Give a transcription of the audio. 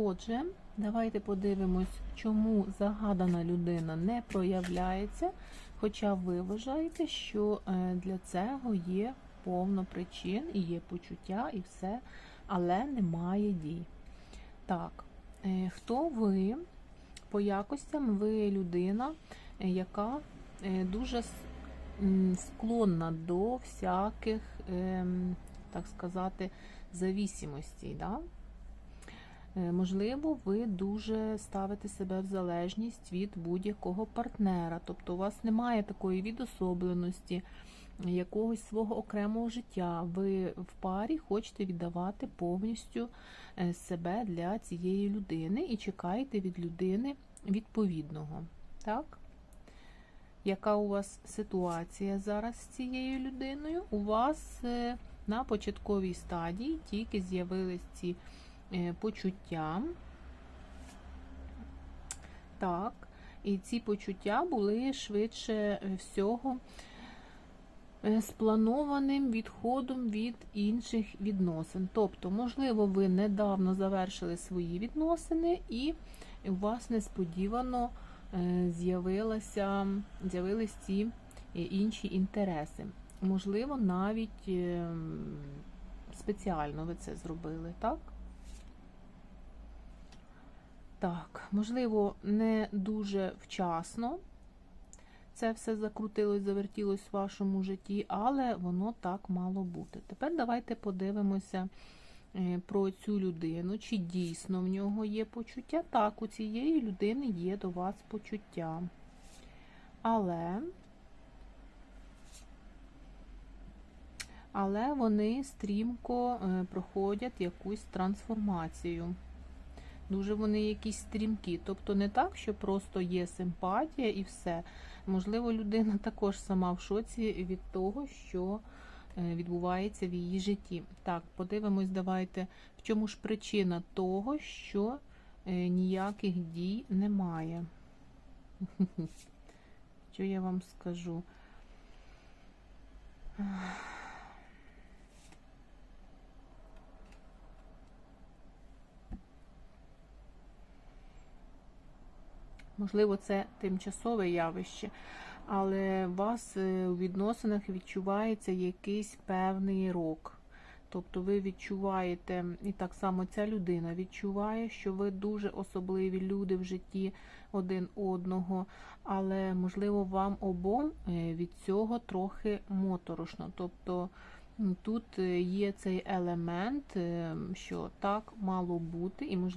Отже, давайте подивимось, чому загадана людина не проявляється, хоча ви вважаєте, що е, для цього є повно причин і є почуття, і все, але немає дій. Так, е, хто ви? По якостям ви людина, е, яка дуже склонна до всяких, ем, так сказати, завісимостей. Да? Е, Можливо, ви дуже ставите себе в залежність від будь-якого партнера. Тобто у вас немає такої відособленості, якогось свого окремого життя. Ви в парі хочете віддавати повністю е, себе для цієї людини і чекаєте від людини відповідного. Так? Яка у вас ситуація зараз з цією людиною? У вас е, на початковій стадії тільки з'явились ці е, почуття. Так, і ці почуття були швидше е, всього е, спланованим відходом від інших відносин. Тобто, можливо, ви недавно завершили свої відносини, і у вас несподівано е, з'явилася, з'явились ці е, інші інтереси. Можливо, навіть е, спеціально ви це зробили, так? Так, можливо, не дуже вчасно це все закрутилось, завертілось в вашому житті, але воно так мало бути. Тепер давайте подивимося е, про цю людину, чи дійсно в нього є почуття. Так, у цієї людини є до вас почуття. Але, але вони стрімко е, проходять якусь трансформацію. Дуже вони якісь стрімкі. Тобто не так, що просто є симпатія і все. Можливо, людина також сама в шоці від того, що е, відбувається в її житті. Так, подивимось, давайте, в чому ж причина того, що е, ніяких дій немає. Що я вам скажу? Можливо, це тимчасове явище, але у вас е, у відносинах відчувається якийсь певний рок. Тобто ви відчуваєте, і так само ця людина відчуває, що ви дуже особливі люди в житті один одного, але, можливо, вам обом е, від цього трохи моторошно. Тобто тут е, є цей елемент, що так мало бути, і можливо.